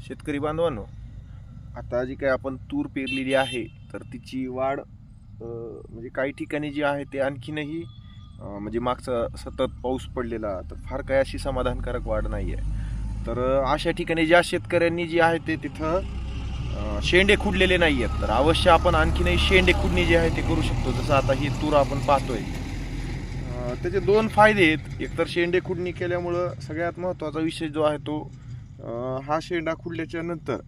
शेतकरी बांधवांनो आता जी काही आपण तूर पेरलेली आहे तर तिची वाढ म्हणजे काही ठिकाणी जी आहे ते आणखीनही म्हणजे मागचा सतत पाऊस पडलेला तर फार काही अशी समाधानकारक वाढ नाही आहे तर अशा ठिकाणी ज्या शेतकऱ्यांनी जी आहे ते तिथं शेंडे खुडलेले नाही आहेत तर अवश्य आपण आणखीनही शेंडे खुडणी जी आहे ते करू शकतो. जसं आता ही तूर आपण पाहतोय. त्याचे दोन फायदे आहेत. एकतर शेंडे खुडणी केल्यामुळं सगळ्यात महत्त्वाचा विषय जो आहे तो हा शेंडा खुडल्याच्या नंतर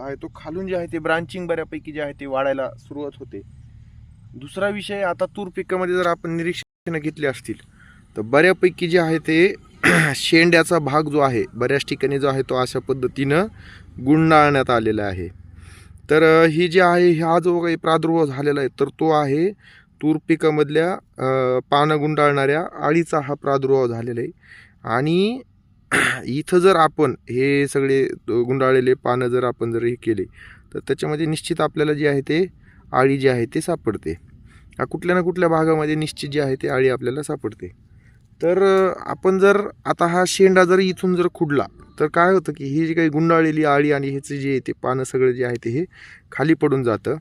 आहे तो खालून जे आहे ते ब्रांचिंग बऱ्यापैकी जे आहे ते वाढायला सुरुवात होते. दुसरा विषय आता तूर पिकामध्ये जर आपण निरीक्षण घेतले असतील तर बऱ्यापैकी जे आहे ते शेंड्याचा भाग जो आहे बऱ्याच ठिकाणी जो आहे तो अशा पद्धतीनं गुंडाळण्यात आलेला आहे. तर ही जी आहे हा जो काही प्रादुर्भाव झालेला आहे तर तो आहे तूर पिकामधल्या पानं गुंडाळणाऱ्या आळीचा हा प्रादुर्भाव झालेला आहे. आणि इथं जर आपण हे सगळे गुंडाळलेले पानं जर आपण जर हे केले तर त्याच्यामध्ये निश्चित आपल्याला जे आहे ते आळी जी आहे ते सापडते. कुठल्या ना कुठल्या भागामध्ये निश्चित जे आहे ते आळी आपल्याला सापडते. तर आपण जर आता हा शेंडा जर इथून जर खुडला तर काय होतं की ही जी काही गुंडाळलेली आळी आणि ह्याचं जे आहे ते पानं सगळं जे आहे ते हे खाली पडून जातं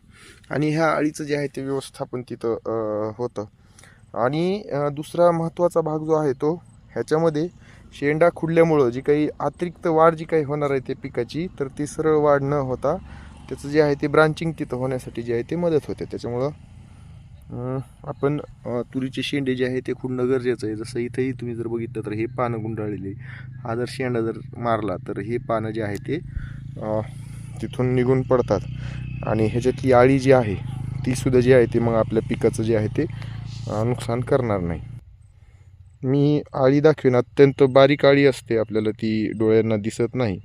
आणि ह्या आळीचं जे आहे ते व्यवस्थापन तिथं होतं. आणि दुसरा महत्त्वाचा भाग जो आहे तो ह्याच्यामध्ये शेंडा खुडल्यामुळं जी काही अतिरिक्त वाढ जी काही होणार आहे ते पिकाची तर ती सरळ वाढ न होता त्याचं जे आहे ते ब्रांचिंग तिथं होण्यासाठी जे आहे ते मदत होते. त्याच्यामुळं आपण तुरीचे शेंडे जे आहे ते खुडणं गरजेचं आहे. जसं इथंही तुम्ही जर बघितलं तर हे पानं गुंडाळलेली हा जर शेंडा जर मारला तर हे पानं जे आहे ते तिथून निघून पडतात. आणि ह्याच्यातली आळी जी आहे ती सुद्धा जी आहे ते मग आपल्या पिकाचं जे आहे ते नुकसान करणार नाही. मी आळी दाखवेन. अत्यंत बारीक आळी असते आपल्याला ती डोळ्यांना दिसत नाही.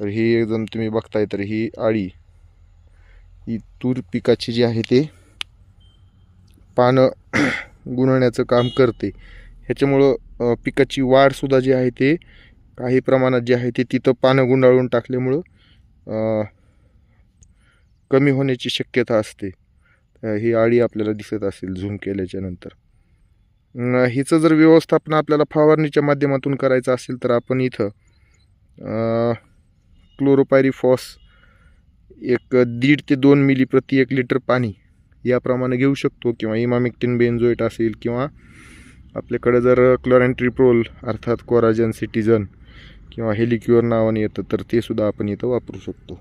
तर ही एकदम तुम्ही बघताय तर ही आळी ही तूर पिकाची जी आहे ते पानं गुणण्याचं काम करते. ह्याच्यामुळं पिकाची वाढसुद्धा जी आहे ते काही प्रमाणात जे आहे ते तिथं पानं गुंडाळून टाकल्यामुळं कमी होण्याची शक्यता असते. ही आळी आपल्याला दिसत असेल झूम केल्याच्यानंतर हिचं जर व्यवस्थापन आपल्याला फवारणीच्या माध्यमातून करायचं असेल तर आपण इथं क्लोरोपायरीफॉस एक दीड ते दोन मिली प्रति एक लिटर पाणी याप्रमाणे घेऊ शकतो किंवा इमामिक्टिन बेन्झोएट असेल किंवा आपल्याकडे जर क्लोरॅन्ट्रिप्रोल अर्थात कोराजन सिटीजन किंवा हेलिक्युअर नावाने येतं तर ते सुद्धा आपण इथं वापरू शकतो.